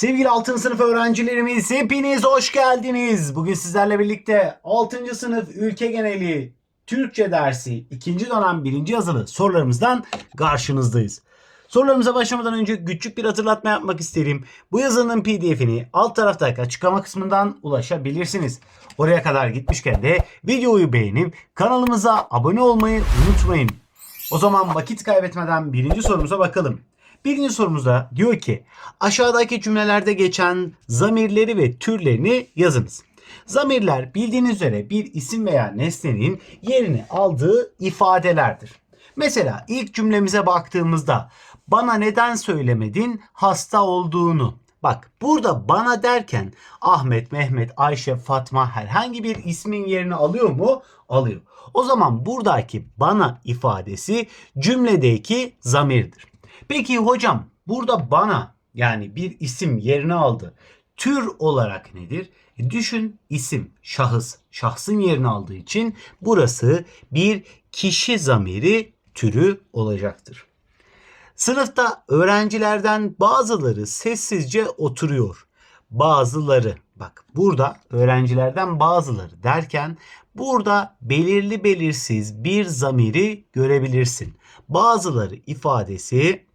Sevgili 6. sınıf öğrencilerimiz hepiniz hoş geldiniz. Bugün sizlerle birlikte 6. sınıf ülke geneli Türkçe dersi 2. dönem 1. yazılı sorularımızdan karşınızdayız. Sorularımıza başlamadan önce küçük bir hatırlatma yapmak isterim. Bu yazının pdf'ini alt taraftaki açıklama kısmından ulaşabilirsiniz. Oraya kadar gitmişken de videoyu beğenip kanalımıza abone olmayı unutmayın. O zaman vakit kaybetmeden birinci sorumuza bakalım. Birinci sorumuzda diyor ki aşağıdaki cümlelerde geçen zamirleri ve türlerini yazınız. Zamirler bildiğiniz üzere bir isim veya nesnenin yerini aldığı ifadelerdir. Mesela ilk cümlemize baktığımızda bana neden söylemedin hasta olduğunu. Bak burada bana derken Ahmet, Mehmet, Ayşe, Fatma herhangi bir ismin yerini alıyor mu? Alıyor. O zaman buradaki bana ifadesi cümledeki zamirdir. Peki hocam burada bana yani bir isim yerini aldı. Tür olarak nedir? E düşün isim, şahıs, şahsın yerini aldığı için burası bir kişi zamiri türü olacaktır. Sınıfta öğrencilerden bazıları sessizce oturuyor. Bazıları bak burada öğrencilerden bazıları derken burada belirli belirsiz bir zamiri görebilirsin. Bazıları ifadesi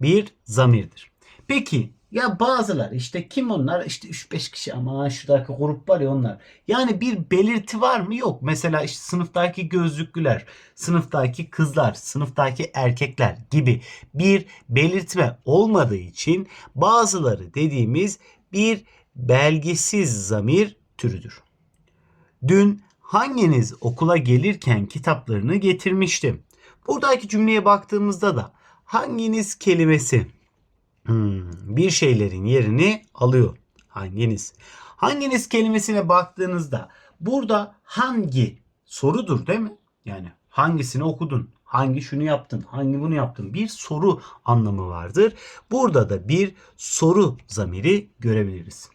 bir zamirdir. Peki ya bazılar işte kim onlar? İşte 3-5 kişi ama şuradaki grup var ya onlar. Yani bir belirti var mı? Yok. Mesela işte sınıftaki gözlüklüler, sınıftaki kızlar, sınıftaki erkekler gibi bir belirtme olmadığı için bazıları dediğimiz bir belgisiz zamir türüdür. Dün hanginiz okula gelirken kitaplarını getirmişti? Buradaki cümleye baktığımızda da hanginiz kelimesi hmm, bir şeylerin yerini alıyor. Hanginiz? Hanginiz kelimesine baktığınızda burada hangi sorudur değil mi? Yani hangisini okudun? Hangi şunu yaptın? Hangi bunu yaptın? Bir soru anlamı vardır. Burada da bir soru zamiri görebiliriz.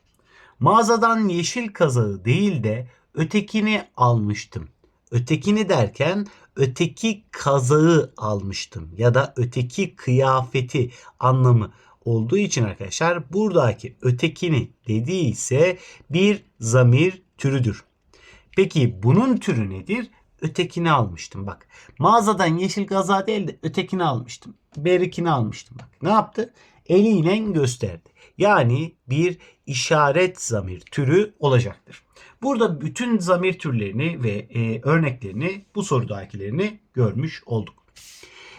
Mağazadan yeşil kazağı değil de ötekini almıştım. Ötekini derken öteki kazağı almıştım ya da öteki kıyafeti anlamı olduğu için arkadaşlar buradaki ötekini dediği ise bir zamir türüdür. Peki bunun türü nedir? Ötekini almıştım bak. Mağazadan yeşil gaza değil de ötekini almıştım. Berikini almıştım bak. Ne yaptı? Eliyle gösterdi. Yani bir işaret zamir türü olacaktır. Burada bütün zamir türlerini ve e, örneklerini bu sorudakilerini görmüş olduk.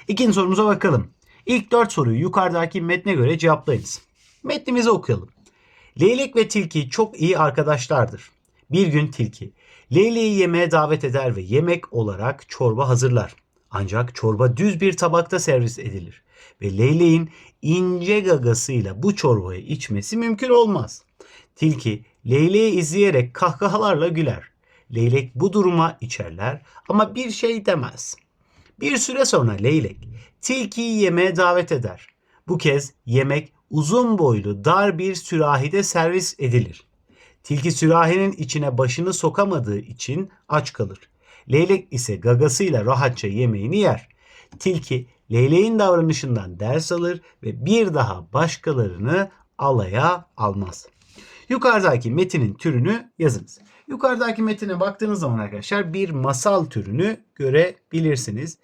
İkinci sorumuza bakalım. İlk dört soruyu yukarıdaki metne göre cevaplayınız. Metnimizi okuyalım. Leylek ve tilki çok iyi arkadaşlardır. Bir gün tilki Leyleği yemeğe davet eder ve yemek olarak çorba hazırlar. Ancak çorba düz bir tabakta servis edilir ve leyleğin ince gagasıyla bu çorbayı içmesi mümkün olmaz. Tilki leyleği izleyerek kahkahalarla güler. Leylek bu duruma içerler ama bir şey demez. Bir süre sonra leylek tilkiyi yemeğe davet eder. Bu kez yemek uzun boylu dar bir sürahide servis edilir. Tilki sürahinin içine başını sokamadığı için aç kalır. Leylek ise gagasıyla rahatça yemeğini yer. Tilki leyleğin davranışından ders alır ve bir daha başkalarını alaya almaz. Yukarıdaki metinin türünü yazınız. Yukarıdaki metine baktığınız zaman arkadaşlar bir masal türünü görebilirsiniz.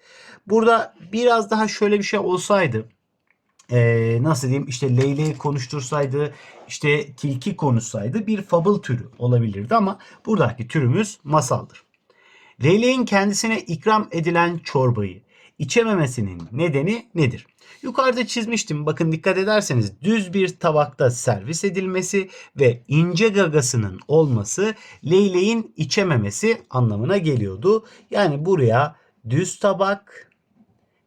Burada biraz daha şöyle bir şey olsaydı ee, nasıl diyeyim işte leyleği konuştursaydı işte tilki konuşsaydı bir fable türü olabilirdi ama buradaki türümüz masaldır. Leyleğin kendisine ikram edilen çorbayı içememesinin nedeni nedir? Yukarıda çizmiştim. Bakın dikkat ederseniz düz bir tabakta servis edilmesi ve ince gagasının olması leyleğin içememesi anlamına geliyordu. Yani buraya düz tabak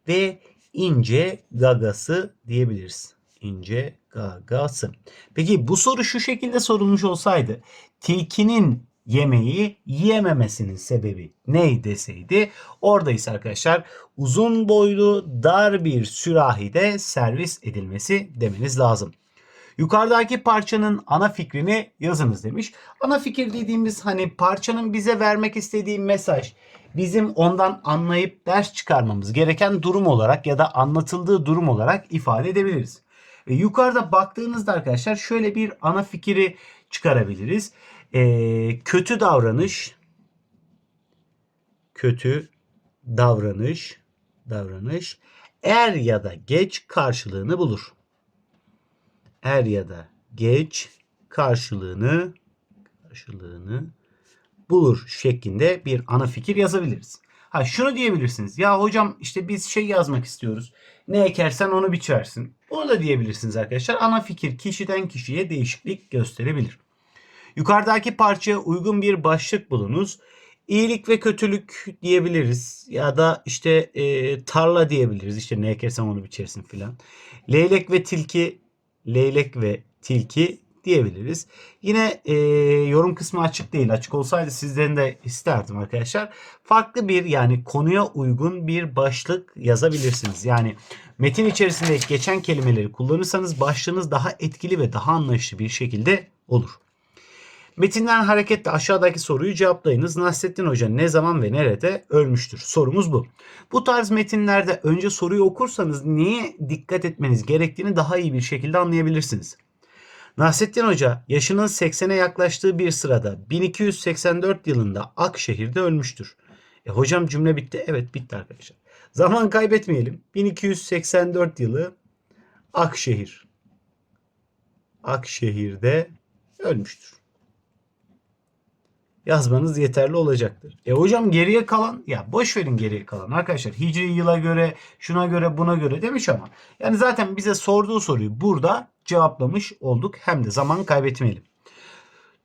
ve ince gagası diyebiliriz. İnce gagası. Peki bu soru şu şekilde sorulmuş olsaydı tilkinin yemeği yiyememesinin sebebi ne deseydi orada ise arkadaşlar uzun boylu dar bir sürahide servis edilmesi demeniz lazım. Yukarıdaki parçanın ana fikrini yazınız demiş. Ana fikir dediğimiz hani parçanın bize vermek istediği mesaj bizim ondan anlayıp ders çıkarmamız gereken durum olarak ya da anlatıldığı durum olarak ifade edebiliriz. E, yukarıda baktığınızda arkadaşlar şöyle bir ana fikri çıkarabiliriz. E, kötü davranış kötü davranış davranış er ya da geç karşılığını bulur. Er ya da geç karşılığını karşılığını bulur şeklinde bir ana fikir yazabiliriz. Ha şunu diyebilirsiniz. Ya hocam işte biz şey yazmak istiyoruz. Ne ekersen onu biçersin. Onu da diyebilirsiniz arkadaşlar. Ana fikir kişiden kişiye değişiklik gösterebilir. Yukarıdaki parçaya uygun bir başlık bulunuz. İyilik ve kötülük diyebiliriz. Ya da işte e, tarla diyebiliriz. İşte ne ekersen onu biçersin filan. Leylek ve tilki, leylek ve tilki diyebiliriz. Yine e, yorum kısmı açık değil. Açık olsaydı sizden de isterdim arkadaşlar. Farklı bir yani konuya uygun bir başlık yazabilirsiniz. Yani metin içerisinde geçen kelimeleri kullanırsanız başlığınız daha etkili ve daha anlaşılır bir şekilde olur. Metinden hareketle aşağıdaki soruyu cevaplayınız. Nasrettin Hoca ne zaman ve nerede ölmüştür? Sorumuz bu. Bu tarz metinlerde önce soruyu okursanız neye dikkat etmeniz gerektiğini daha iyi bir şekilde anlayabilirsiniz. Nasrettin Hoca yaşının 80'e yaklaştığı bir sırada 1284 yılında Akşehir'de ölmüştür. E hocam cümle bitti. Evet bitti arkadaşlar. Zaman kaybetmeyelim. 1284 yılı Akşehir. Akşehir'de ölmüştür. Yazmanız yeterli olacaktır. E hocam geriye kalan ya boş verin geriye kalan arkadaşlar. Hicri yıla göre şuna göre buna göre demiş ama yani zaten bize sorduğu soruyu burada cevaplamış olduk. Hem de zaman kaybetmeyelim.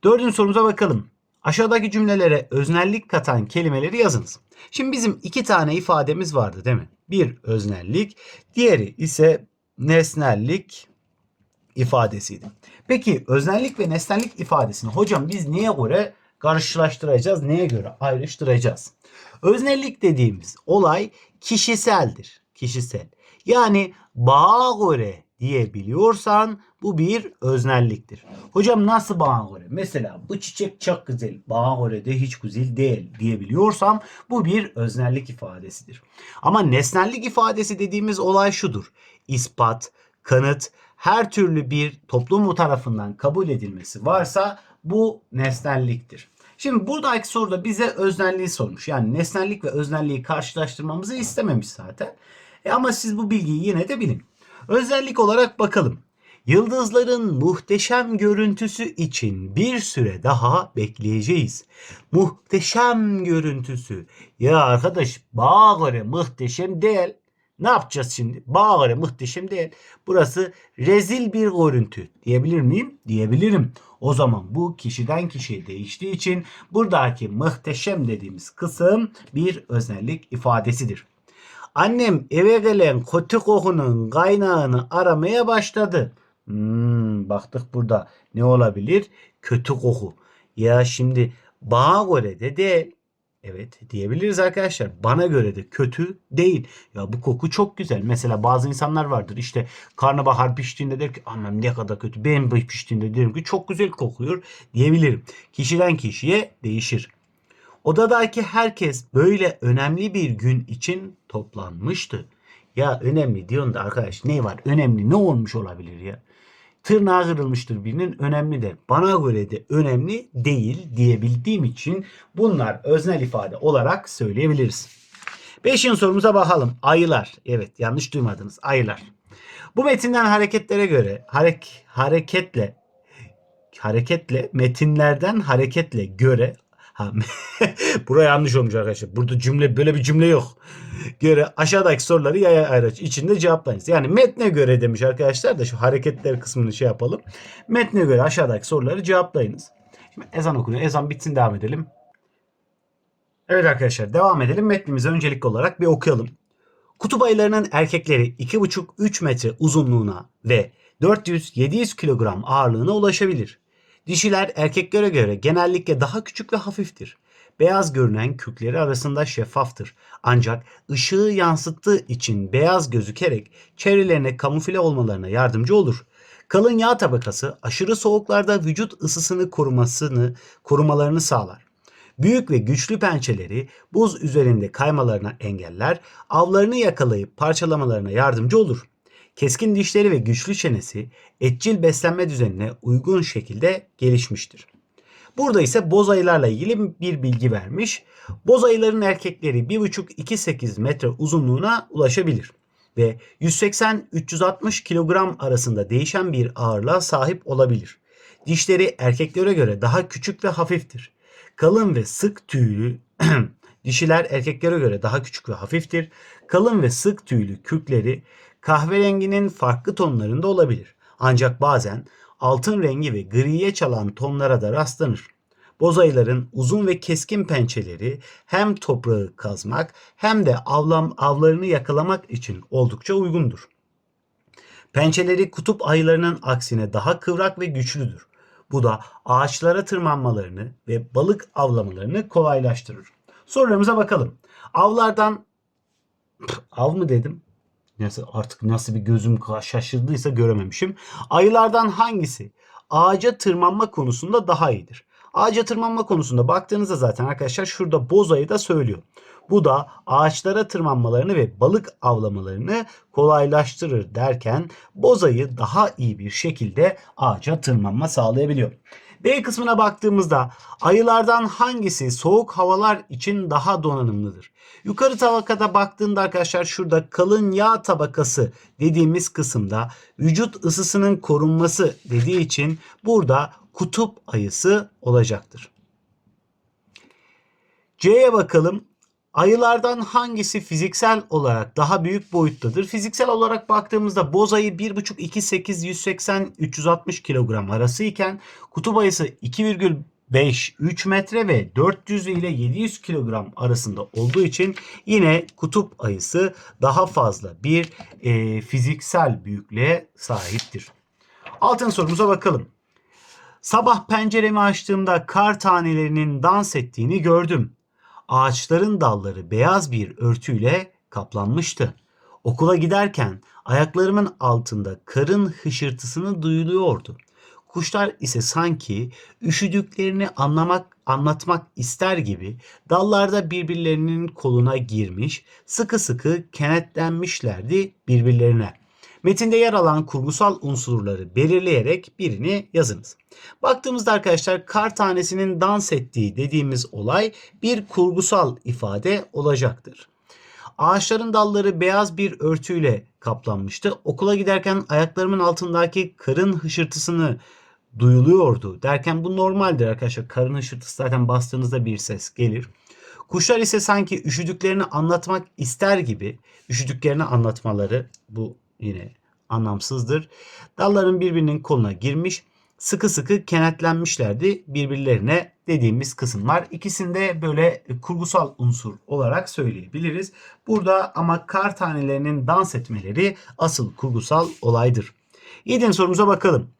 Dördüncü sorumuza bakalım. Aşağıdaki cümlelere öznellik katan kelimeleri yazınız. Şimdi bizim iki tane ifademiz vardı değil mi? Bir öznellik, diğeri ise nesnellik ifadesiydi. Peki öznellik ve nesnellik ifadesini hocam biz neye göre karşılaştıracağız? Neye göre ayrıştıracağız? Öznellik dediğimiz olay kişiseldir. Kişisel. Yani bağa göre diyebiliyorsan bu bir öznelliktir. Hocam nasıl bana göre? Mesela bu çiçek çok güzel. Bana göre de hiç güzel değil diyebiliyorsam bu bir öznellik ifadesidir. Ama nesnellik ifadesi dediğimiz olay şudur. İspat, kanıt, her türlü bir toplum tarafından kabul edilmesi varsa bu nesnelliktir. Şimdi buradaki soruda bize öznelliği sormuş. Yani nesnellik ve öznelliği karşılaştırmamızı istememiş zaten. E ama siz bu bilgiyi yine de bilin. Özellik olarak bakalım. Yıldızların muhteşem görüntüsü için bir süre daha bekleyeceğiz. Muhteşem görüntüsü. Ya arkadaş bana göre muhteşem değil. Ne yapacağız şimdi? Göre muhteşem değil. Burası rezil bir görüntü. Diyebilir miyim? Diyebilirim. O zaman bu kişiden kişiye değiştiği için buradaki muhteşem dediğimiz kısım bir özellik ifadesidir. Annem eve gelen kötü kokunun kaynağını aramaya başladı. Hmm, baktık burada ne olabilir? Kötü koku. Ya şimdi bana göre de değil. Evet diyebiliriz arkadaşlar. Bana göre de kötü değil. Ya bu koku çok güzel. Mesela bazı insanlar vardır. İşte karnabahar piştiğinde der ki anam ne kadar kötü. Benim piştiğinde derim ki çok güzel kokuyor diyebilirim. Kişiden kişiye değişir. Odadaki herkes böyle önemli bir gün için toplanmıştı. Ya önemli diyorsun da arkadaş ne var? Önemli ne olmuş olabilir ya? Tırnağı kırılmıştır birinin önemli de bana göre de önemli değil diyebildiğim için bunlar öznel ifade olarak söyleyebiliriz. Beşinci sorumuza bakalım. Ayılar. Evet yanlış duymadınız. Ayılar. Bu metinden hareketlere göre harek, hareketle hareketle metinlerden hareketle göre Buraya yanlış olmuş arkadaşlar. Burada cümle böyle bir cümle yok. Göre aşağıdaki soruları yaya ayraç içinde cevaplayınız. Yani metne göre demiş arkadaşlar da şu hareketler kısmını şey yapalım. Metne göre aşağıdaki soruları cevaplayınız. Şimdi ezan okunuyor. Ezan bitsin devam edelim. Evet arkadaşlar devam edelim. Metnimizi öncelikli olarak bir okuyalım. Kutup ayılarının erkekleri 2,5-3 metre uzunluğuna ve 400-700 kilogram ağırlığına ulaşabilir. Dişiler erkeklere göre genellikle daha küçük ve hafiftir. Beyaz görünen kükleri arasında şeffaftır. Ancak ışığı yansıttığı için beyaz gözükerek çevrelerine kamufle olmalarına yardımcı olur. Kalın yağ tabakası aşırı soğuklarda vücut ısısını korumasını korumalarını sağlar. Büyük ve güçlü pençeleri buz üzerinde kaymalarına engeller, avlarını yakalayıp parçalamalarına yardımcı olur. Keskin dişleri ve güçlü çenesi etçil beslenme düzenine uygun şekilde gelişmiştir. Burada ise boz ayılarla ilgili bir bilgi vermiş. Boz ayıların erkekleri 1,5-2,8 metre uzunluğuna ulaşabilir ve 180-360 kilogram arasında değişen bir ağırlığa sahip olabilir. Dişleri erkeklere göre daha küçük ve hafiftir. Kalın ve sık tüylü dişiler erkeklere göre daha küçük ve hafiftir. Kalın ve sık tüylü kürkleri kahverenginin farklı tonlarında olabilir. Ancak bazen altın rengi ve griye çalan tonlara da rastlanır. Bozayıların uzun ve keskin pençeleri hem toprağı kazmak hem de avlam, avlarını yakalamak için oldukça uygundur. Pençeleri kutup ayılarının aksine daha kıvrak ve güçlüdür. Bu da ağaçlara tırmanmalarını ve balık avlamalarını kolaylaştırır. Sorularımıza bakalım. Avlardan av mı dedim? Nasıl artık nasıl bir gözüm şaşırdıysa görememişim. Ayılardan hangisi ağaca tırmanma konusunda daha iyidir? Ağaca tırmanma konusunda baktığınızda zaten arkadaşlar şurada boz ayı da söylüyor. Bu da ağaçlara tırmanmalarını ve balık avlamalarını kolaylaştırır derken boz ayı daha iyi bir şekilde ağaca tırmanma sağlayabiliyor. B kısmına baktığımızda ayılardan hangisi soğuk havalar için daha donanımlıdır? Yukarı tabakada baktığında arkadaşlar şurada kalın yağ tabakası dediğimiz kısımda vücut ısısının korunması dediği için burada kutup ayısı olacaktır. C'ye bakalım. Ayılardan hangisi fiziksel olarak daha büyük boyuttadır? Fiziksel olarak baktığımızda boz ayı 1,5 2 8 180 360 kilogram arası iken kutup ayısı 2,5 3 metre ve 400 ile 700 kilogram arasında olduğu için yine kutup ayısı daha fazla bir e, fiziksel büyüklüğe sahiptir. Altın sorumuza bakalım. Sabah penceremi açtığımda kar tanelerinin dans ettiğini gördüm. Ağaçların dalları beyaz bir örtüyle kaplanmıştı. Okula giderken ayaklarımın altında karın hışırtısını duyuluyordu. Kuşlar ise sanki üşüdüklerini anlamak, anlatmak ister gibi dallarda birbirlerinin koluna girmiş, sıkı sıkı kenetlenmişlerdi birbirlerine. Metinde yer alan kurgusal unsurları belirleyerek birini yazınız. Baktığımızda arkadaşlar kar tanesinin dans ettiği dediğimiz olay bir kurgusal ifade olacaktır. Ağaçların dalları beyaz bir örtüyle kaplanmıştı. Okula giderken ayaklarımın altındaki karın hışırtısını duyuluyordu derken bu normaldir arkadaşlar. Karın hışırtısı zaten bastığınızda bir ses gelir. Kuşlar ise sanki üşüdüklerini anlatmak ister gibi üşüdüklerini anlatmaları bu yine anlamsızdır. Dalların birbirinin koluna girmiş sıkı sıkı kenetlenmişlerdi birbirlerine dediğimiz kısımlar. İkisinde böyle kurgusal unsur olarak söyleyebiliriz. Burada ama kar tanelerinin dans etmeleri asıl kurgusal olaydır. Yedinci sorumuza bakalım.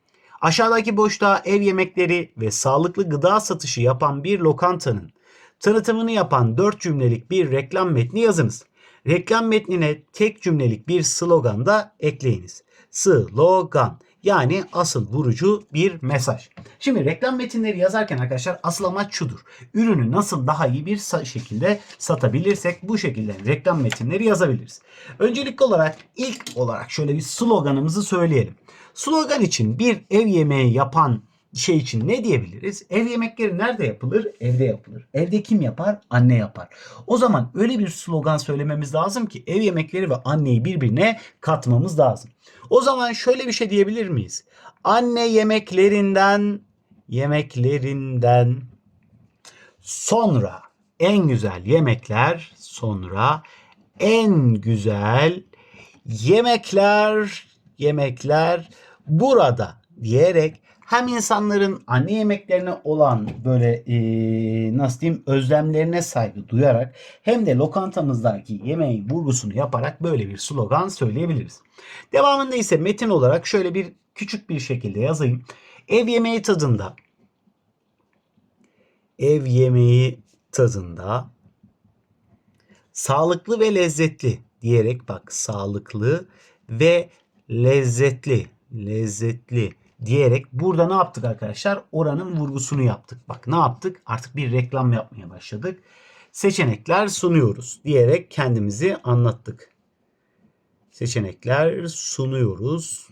Aşağıdaki boşluğa ev yemekleri ve sağlıklı gıda satışı yapan bir lokantanın tanıtımını yapan 4 cümlelik bir reklam metni yazınız. Reklam metnine tek cümlelik bir slogan da ekleyiniz. Slogan yani asıl vurucu bir mesaj. Şimdi reklam metinleri yazarken arkadaşlar asıl amaç şudur. Ürünü nasıl daha iyi bir şekilde satabilirsek bu şekilde reklam metinleri yazabiliriz. Öncelikli olarak ilk olarak şöyle bir sloganımızı söyleyelim. Slogan için bir ev yemeği yapan şey için ne diyebiliriz? Ev yemekleri nerede yapılır? Evde yapılır. Evde kim yapar? Anne yapar. O zaman öyle bir slogan söylememiz lazım ki ev yemekleri ve anneyi birbirine katmamız lazım. O zaman şöyle bir şey diyebilir miyiz? Anne yemeklerinden yemeklerinden sonra en güzel yemekler sonra en güzel yemekler yemekler burada diyerek hem insanların anne yemeklerine olan böyle e, nasıl diyeyim özlemlerine saygı duyarak hem de lokantamızdaki yemeğin vurgusunu yaparak böyle bir slogan söyleyebiliriz. Devamında ise metin olarak şöyle bir küçük bir şekilde yazayım. Ev yemeği tadında ev yemeği tadında sağlıklı ve lezzetli diyerek bak sağlıklı ve lezzetli lezzetli diyerek burada ne yaptık arkadaşlar? Oranın vurgusunu yaptık. Bak ne yaptık? Artık bir reklam yapmaya başladık. Seçenekler sunuyoruz diyerek kendimizi anlattık. seçenekler sunuyoruz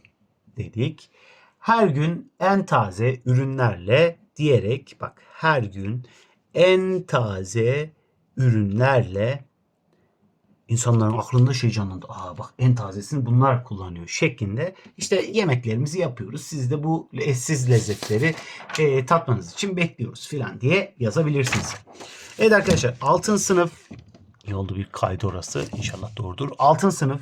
dedik. Her gün en taze ürünlerle diyerek bak her gün en taze ürünlerle insanların aklında şey canlandı. Aa bak en tazesini bunlar kullanıyor şeklinde işte yemeklerimizi yapıyoruz. Siz de bu eşsiz lezzetleri e, tatmanız için bekliyoruz filan diye yazabilirsiniz. Evet arkadaşlar altın sınıf İyi oldu bir kaydı orası. İnşallah doğrudur. Altın sınıf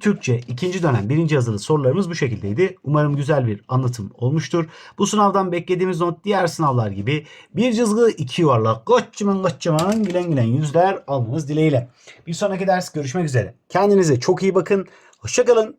Türkçe ikinci dönem birinci yazılı sorularımız bu şekildeydi. Umarım güzel bir anlatım olmuştur. Bu sınavdan beklediğimiz not diğer sınavlar gibi bir cızgı iki yuvarlak kocaman kocaman gülen gülen yüzler almanız dileğiyle. Bir sonraki ders görüşmek üzere. Kendinize çok iyi bakın. Hoşçakalın.